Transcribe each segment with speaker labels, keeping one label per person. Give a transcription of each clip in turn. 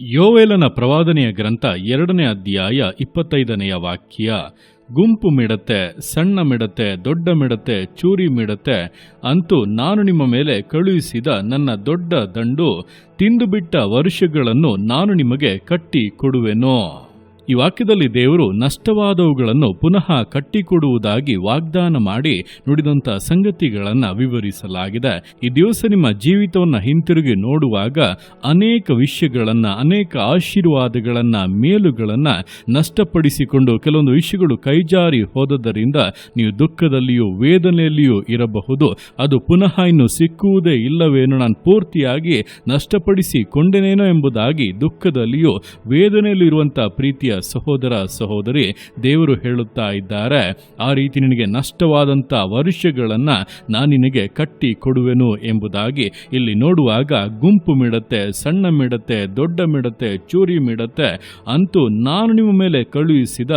Speaker 1: ಯೋವೇಲನ ಪ್ರವಾದನೆಯ ಗ್ರಂಥ ಎರಡನೇ ಅಧ್ಯಾಯ ಇಪ್ಪತ್ತೈದನೆಯ ವಾಕ್ಯ. ಗುಂಪು ಮಿಡತೆ, ಸಣ್ಣ ಮಿಡತೆ, ದೊಡ್ಡ ಮಿಡತೆ, ಚೂರಿ ಮಿಡತೆ, ಅಂತೂ ನಾನು ನಿಮ್ಮ ಮೇಲೆ ಕಳುಹಿಸಿದ ನನ್ನ ದೊಡ್ಡ ದಂಡು, ತಿಂದುಬಿಟ್ಟ ವರ್ಷಗಳನ್ನು ನಾನು ನಿಮಗೆ ಕಟ್ಟಿ ಕೊಡುವೆನೋ ಈ ವಾಕ್ಯದಲ್ಲಿ ದೇವರು ನಷ್ಟವಾದವುಗಳನ್ನು ಪುನಃ ಕಟ್ಟಿಕೊಡುವುದಾಗಿ ವಾಗ್ದಾನ ಮಾಡಿ ನುಡಿದಂಥ ಸಂಗತಿಗಳನ್ನು ವಿವರಿಸಲಾಗಿದೆ. ಈ ದಿವಸ ನಿಮ್ಮ ಜೀವಿತವನ್ನು ಹಿಂತಿರುಗಿ ನೋಡುವಾಗ ಅನೇಕ ವಿಷಯಗಳನ್ನು, ಅನೇಕ ಆಶೀರ್ವಾದಗಳನ್ನು, ಮೇಲುಗಳನ್ನು ನಷ್ಟಪಡಿಸಿಕೊಂಡು ಕೆಲವೊಂದು ವಿಷಯಗಳು ಕೈಜಾರಿ ಹೋದದರಿಂದ ನೀವು ದುಃಖದಲ್ಲಿಯೂ, ವೇದನೆಯಲ್ಲಿಯೂ ಇರಬಹುದು. ಅದು ಪುನಃ ಇನ್ನು ಸಿಕ್ಕುವುದೇ ಇಲ್ಲವೇನೋ ನಾನು ಪೂರ್ತಿಯಾಗಿ ನಷ್ಟಪಡಿಸಿಕೊಂಡೆನೇನೋ ಎಂಬುದಾಗಿ ದುಃಖದಲ್ಲಿಯೂ ವೇದನೆಯಲ್ಲಿರುವಂಥ ಪ್ರೀತಿಯ ಸಹೋದರ ಸಹೋದರಿ, ದೇವರು ಹೇಳುತ್ತಾ ಇದ್ದಾರೆ, ಆ ರೀತಿ ನಿನಗೆ ನಷ್ಟವಾದಂಥ ವರ್ಷಗಳನ್ನು ನಾನು ನಿನಗೆ ಕಟ್ಟಿ ಕೊಡುವೆನು ಎಂಬುದಾಗಿ. ಇಲ್ಲಿ ನೋಡುವಾಗ ಗುಂಪು ಮಿಡತೆ ಸಣ್ಣ ಮಿಡತೆ ದೊಡ್ಡ ಮಿಡತೆ ಚೂರಿ ಮಿಡತೆ ಅಂತೂ ನಾನು ನಿಮ್ಮ ಮೇಲೆ ಕಳುಹಿಸಿದ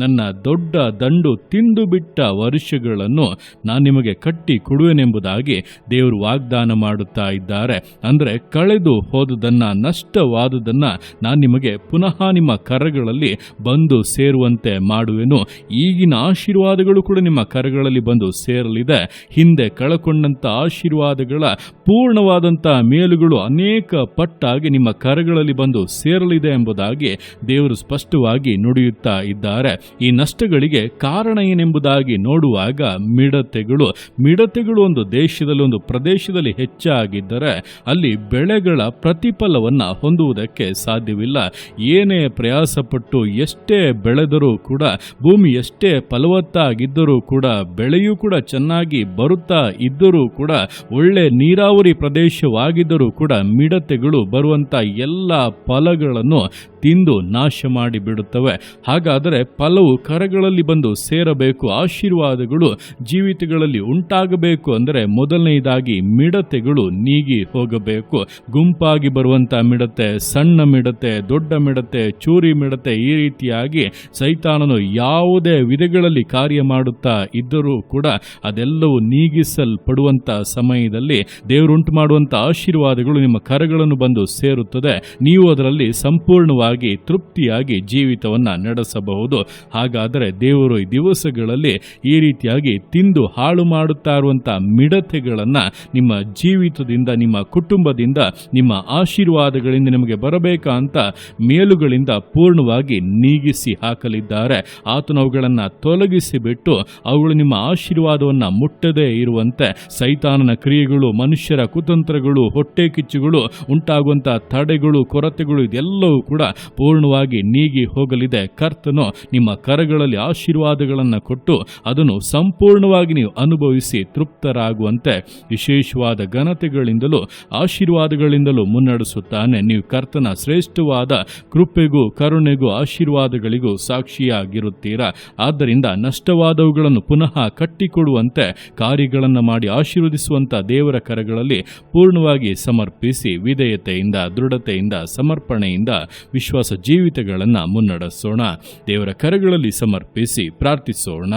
Speaker 1: ನನ್ನ ದೊಡ್ಡ ದಂಡು ತಿಂದು ಬಿಟ್ಟ ವರ್ಷಗಳನ್ನು ನಾನು ನಿಮಗೆ ಕಟ್ಟಿ ಕೊಡುವೆನೆಂಬುದಾಗಿ ದೇವರು ವಾಗ್ದಾನ ಮಾಡುತ್ತಾ ಇದ್ದಾರೆ. ಅಂದರೆ ಕಳೆದು ಹೋದುದನ್ನ, ನಷ್ಟವಾದುದನ್ನ ನಾನು ನಿಮಗೆ ಪುನಃ ನಿಮ್ಮ ಕರಗಳಲ್ಲಿ ಬಂದು ಸೇರುವಂತೆ ಮಾಡುವೆನು. ಈಗಿನ ಆಶೀರ್ವಾದಗಳು ಕೂಡ ನಿಮ್ಮ ಕರಗಳಲ್ಲಿ ಬಂದು ಸೇರಲಿದೆ. ಹಿಂದೆ ಕಳಕೊಂಡಂತ ಆಶೀರ್ವಾದಗಳ ಪೂರ್ಣವಾದಂಥ ಮೇಲುಗಳು ಅನೇಕ ಪಟ್ಟಾಗಿ ನಿಮ್ಮ ಕರಗಳಲ್ಲಿ ಬಂದು ಸೇರಲಿದೆ ಎಂಬುದಾಗಿ ದೇವರು ಸ್ಪಷ್ಟವಾಗಿ ನುಡಿಯುತ್ತಾ ಇದ್ದಾರೆ. ಈ ನಷ್ಟಗಳಿಗೆ ಕಾರಣ ಏನೆಂಬುದಾಗಿ ನೋಡುವಾಗ ಮಿಡತೆಗಳು ಮಿಡತೆಗಳು ಒಂದು ದೇಶದಲ್ಲಿ ಒಂದು ಪ್ರದೇಶದಲ್ಲಿ ಹೆಚ್ಚಾಗಿದ್ದರೆ ಅಲ್ಲಿ ಬೆಳೆಗಳ ಪ್ರತಿಫಲವನ್ನ ಹೊಂದುವುದಕ್ಕೆ ಸಾಧ್ಯವಿಲ್ಲ. ಏನೇ ಪ್ರಯಾಸಪಟ್ಟು ಎಷ್ಟೇ ಬೆಳೆದರೂ ಕೂಡ, ಭೂಮಿ ಎಷ್ಟೇ ಫಲವತ್ತಾಗಿದ್ದರೂ ಕೂಡ, ಬೆಳೆಯೂ ಕೂಡ ಚೆನ್ನಾಗಿ ಬರುತ್ತಾ ಇದ್ದರೂ ಕೂಡ, ಒಳ್ಳೆ ನೀರಾವರಿ ಪ್ರದೇಶವಾಗಿದ್ದರೂ ಕೂಡ ಮಿಡತೆಗಳು ಬರುವಂತ ಎಲ್ಲ ಫಲಗಳನ್ನು ತಿಂದು ನಾಶ ಮಾಡಿ ಬಿಡುತ್ತವೆ ಹಾಗಾದರೆ ಫಲವು ಕರಗಳಲ್ಲಿ ಬಂದು ಸೇರಬೇಕು, ಆಶೀರ್ವಾದಗಳು ಜೀವಿತಗಳಲ್ಲಿ ಉಂಟಾಗಬೇಕು ಅಂದರೆ ಮೊದಲನೆಯದಾಗಿ ಮಿಡತೆಗಳು ನೀಗಿ ಹೋಗಬೇಕು. ಗುಂಪಾಗಿ ಬರುವಂತ ಮಿಡತೆ, ಸಣ್ಣ ಮಿಡತೆ, ದೊಡ್ಡ ಮಿಡತೆ, ಚೂರಿ ಮಿಡತೆ ರೀತಿಯಾಗಿ ಸೈತಾನನು ಯಾವುದೇ ವಿಧಗಳಲ್ಲಿ ಕಾರ್ಯ ಮಾಡುತ್ತಾ ಇದ್ದರೂ ಕೂಡ ಅದೆಲ್ಲವೂ ನೀಗಿಸಲ್ಪಡುವಂತ ಸಮಯದಲ್ಲಿ ದೇವರುಂಟು ಮಾಡುವಂತಹ ಆಶೀರ್ವಾದಗಳು ನಿಮ್ಮ ಕರಗಳನ್ನು ಬಂದು ಸೇರುತ್ತದೆ. ನೀವು ಅದರಲ್ಲಿ ಸಂಪೂರ್ಣವಾಗಿ ತೃಪ್ತಿಯಾಗಿ ಜೀವಿತವನ್ನ ನಡೆಸಬಹುದು. ಹಾಗಾದರೆ ದೇವರು ಈ ದಿವಸಗಳಲ್ಲಿ ಈ ರೀತಿಯಾಗಿ ತಿಂದು ಹಾಳು ಮಾಡುತ್ತಾ ಇರುವಂಥ ಮಿಡತೆಗಳನ್ನ ನಿಮ್ಮ ಜೀವಿತದಿಂದ, ನಿಮ್ಮ ಕುಟುಂಬದಿಂದ, ನಿಮ್ಮ ಆಶೀರ್ವಾದಗಳಿಂದ ನಿಮಗೆ ಬರಬೇಕಂತ ಮೇಲುಗಳಿಂದ ಪೂರ್ಣವಾಗಿ ನೀಗಿಸಿ ಹಾಕಲಿದ್ದಾರೆ. ಆತನು ಅವುಗಳನ್ನು ತೊಲಗಿಸಿಬಿಟ್ಟು ಅವುಗಳು ನಿಮ್ಮ ಆಶೀರ್ವಾದವನ್ನು ಮುಟ್ಟದೇ ಇರುವಂತೆ ಸೈತಾನನ ಕ್ರಿಯೆಗಳು, ಮನುಷ್ಯರ ಕುತಂತ್ರಗಳು, ಹೊಟ್ಟೆ ಕಿಚ್ಚುಗಳು ಉಂಟಾಗುವಂಥ ತಡೆಗಳು, ಕೊರತೆಗಳು ಇದೆಲ್ಲವೂ ಕೂಡ ಪೂರ್ಣವಾಗಿ ನೀಗಿ ಹೋಗಲಿದೆ. ಕರ್ತನು ನಿಮ್ಮ ಕರಗಳಲ್ಲಿ ಆಶೀರ್ವಾದಗಳನ್ನು ಕೊಟ್ಟು ಅದನ್ನು ಸಂಪೂರ್ಣವಾಗಿ ನೀವು ಅನುಭವಿಸಿ ತೃಪ್ತರಾಗುವಂತೆ ವಿಶೇಷವಾದ ಘನತೆಗಳಿಂದಲೂ ಆಶೀರ್ವಾದಗಳಿಂದಲೂ ಮುನ್ನಡೆಸುತ್ತಾನೆ. ನೀವು ಕರ್ತನ ಶ್ರೇಷ್ಠವಾದ ಕೃಪೆಗೂ, ಕರುಣೆಗೂ ಆಶೀರ್ವಾದಗಳಿಗೂ ಸಾಕ್ಷಿಯಾಗಿರುತ್ತೀರಾ? ಆದ್ದರಿಂದ ನಷ್ಟವಾದವುಗಳನ್ನು ಪುನಃ ಕಟ್ಟಿಕೊಡುವಂತೆ ಕಾರ್ಯಗಳನ್ನು ಮಾಡಿ ಆಶೀರ್ವದಿಸುವಂಥ ದೇವರ ಕರಗಳಲ್ಲಿ ಪೂರ್ಣವಾಗಿ ಸಮರ್ಪಿಸಿ ವಿಧೇಯತೆಯಿಂದ, ದೃಢತೆಯಿಂದ, ಸಮರ್ಪಣೆಯಿಂದ ವಿಶ್ವಾಸ ಜೀವಿತಗಳನ್ನು ಮುನ್ನಡೆಸೋಣ. ದೇವರ ಕರಗಳಲ್ಲಿ ಸಮರ್ಪಿಸಿ ಪ್ರಾರ್ಥಿಸೋಣ.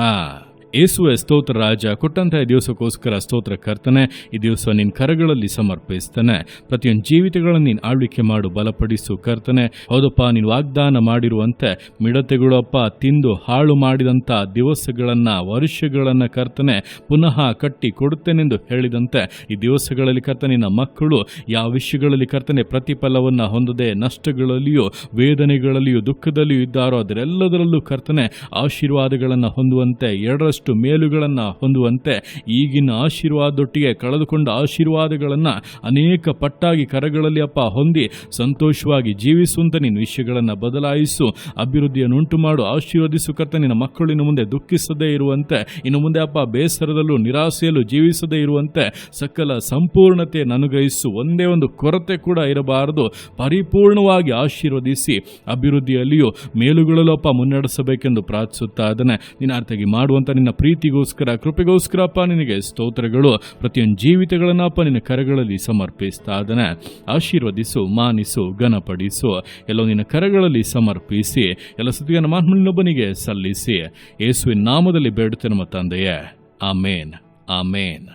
Speaker 1: ಯೇಸುವೆ ಸ್ತೋತ್ರ ರಾಜ, ಕೊಟ್ಟಂತಹ ದಿವಸಕ್ಕೋಸ್ಕರ ಸ್ತೋತ್ರ ಕರ್ತನೆ, ಈ ದಿವಸ ನಿನ್ನ ಕರಗಳಲ್ಲಿ ಸಮರ್ಪಿಸ್ತಾನೆ. ಪ್ರತಿಯೊಂದು ಜೀವಿತಗಳನ್ನು ನೀನು ಆಳ್ವಿಕೆ ಮಾಡು, ಬಲಪಡಿಸು ಕರ್ತನೆ. ಹೌದಪ್ಪ, ನೀನು ವಾಗ್ದಾನ ಮಾಡಿರುವಂತೆ ಮಿಡತೆಗಳಪ್ಪ, ತಿಂದು ಹಾಳು ಮಾಡಿದಂಥ ದಿವಸಗಳನ್ನು, ವರ್ಷಗಳನ್ನು ಕರ್ತನೆ, ಪುನಃ ಕಟ್ಟಿ ಕೊಡುತ್ತೇನೆಂದು ಹೇಳಿದಂತೆ, ಈ ದಿವಸಗಳಲ್ಲಿ ಕರ್ತನೆ, ನಿನ್ನ ಮಕ್ಕಳು ಯಾವ ವಿಷಯಗಳಲ್ಲಿ ಕರ್ತನೆ ಪ್ರತಿಫಲವನ್ನು ಹೊಂದದೆ, ನಷ್ಟಗಳಲ್ಲಿಯೂ, ವೇದನೆಗಳಲ್ಲಿಯೂ, ದುಃಖದಲ್ಲಿಯೂ ಇದ್ದಾರೋ, ಅದರೆಲ್ಲದರಲ್ಲೂ ಕರ್ತನೆ ಆಶೀರ್ವಾದಗಳನ್ನು ಹೊಂದುವಂತೆ ಎರಡರಷ್ಟು ಮೇಲುಗಳನ್ನು ಹೊಂದುವಂತೆ ಈಗಿನ ಆಶೀರ್ವಾದೊಟ್ಟಿಗೆ ಕಳೆದುಕೊಂಡ ಆಶೀರ್ವಾದಗಳನ್ನು ಅನೇಕ ಪಟ್ಟಾಗಿ ಕರಗಳಲ್ಲಿ ಅಪ್ಪ ಹೊಂದಿ ಸಂತೋಷವಾಗಿ ಜೀವಿಸುವಂತ ನಿನ್ನ ವಿಷಯಗಳನ್ನು ಬದಲಾಯಿಸು. ಅಭಿವೃದ್ಧಿಯನ್ನುಂಟು ಮಾಡು ಆಶೀರ್ವದಿಸು ಕರ್ತ ನಿನ್ನ ಮಕ್ಕಳು ಮುಂದೆ ದುಃಖಿಸದೇ ಇರುವಂತೆ, ಇನ್ನು ಮುಂದೆ ಅಪ್ಪ ಬೇಸರದಲ್ಲೂ ನಿರಾಸೆಯಲ್ಲೂ ಜೀವಿಸದೇ ಇರುವಂತೆ ಸಕಲ ಸಂಪೂರ್ಣತೆಯನ್ನು ಅನುಗ್ರಹಿಸು. ಒಂದೇ ಒಂದು ಕೊರತೆ ಕೂಡ ಇರಬಾರದು. ಪರಿಪೂರ್ಣವಾಗಿ ಆಶೀರ್ವದಿಸಿ ಅಭಿವೃದ್ಧಿಯಲ್ಲಿಯೂ ಮೇಲುಗಳಲ್ಲೂ ಅಪ್ಪ ಮುನ್ನಡೆಸಬೇಕೆಂದು ಪ್ರಾರ್ಥಿಸುತ್ತಾ ಅದನ್ನೇ ನಿನ್ನ ಅರ್ಥಗಿ ಮಾಡುವಂತ ನಿನ್ನ ಪ್ರೀತಿಗೋಸ್ಕರ, ಕೃಪೆಗೋಸ್ಕರ ಅಪ್ಪ, ನಿನಗೆ ಸ್ತೋತ್ರಗಳು. ಪ್ರತಿಯೊಂದು ಜೀವಿತಗಳನ್ನಪ್ಪ ನಿನ್ನ ಕರಗಳಲ್ಲಿ ಸಮರ್ಪಿಸ್ತಾ ಅದನ್ನು ಆಶೀರ್ವದಿಸು, ಮಾನಿಸು, ಘನಪಡಿಸು. ಎಲ್ಲೋ ನಿನ್ನ ಕರಗಳಲ್ಲಿ ಸಮರ್ಪಿಸಿ, ಎಲ್ಲ ಸ್ತುತಿಯನ್ನು ಮಾನ್ಮನೊಬ್ಬನಿಗೆ ಸಲ್ಲಿಸಿ. ಯೇಸುವಿನ ನಾಮದಲ್ಲಿ ಬೇಡುತ್ತೆ ನಮ್ಮ ತಂದೆಯೇ. ಆಮೇನ್. ಆಮೇನ್.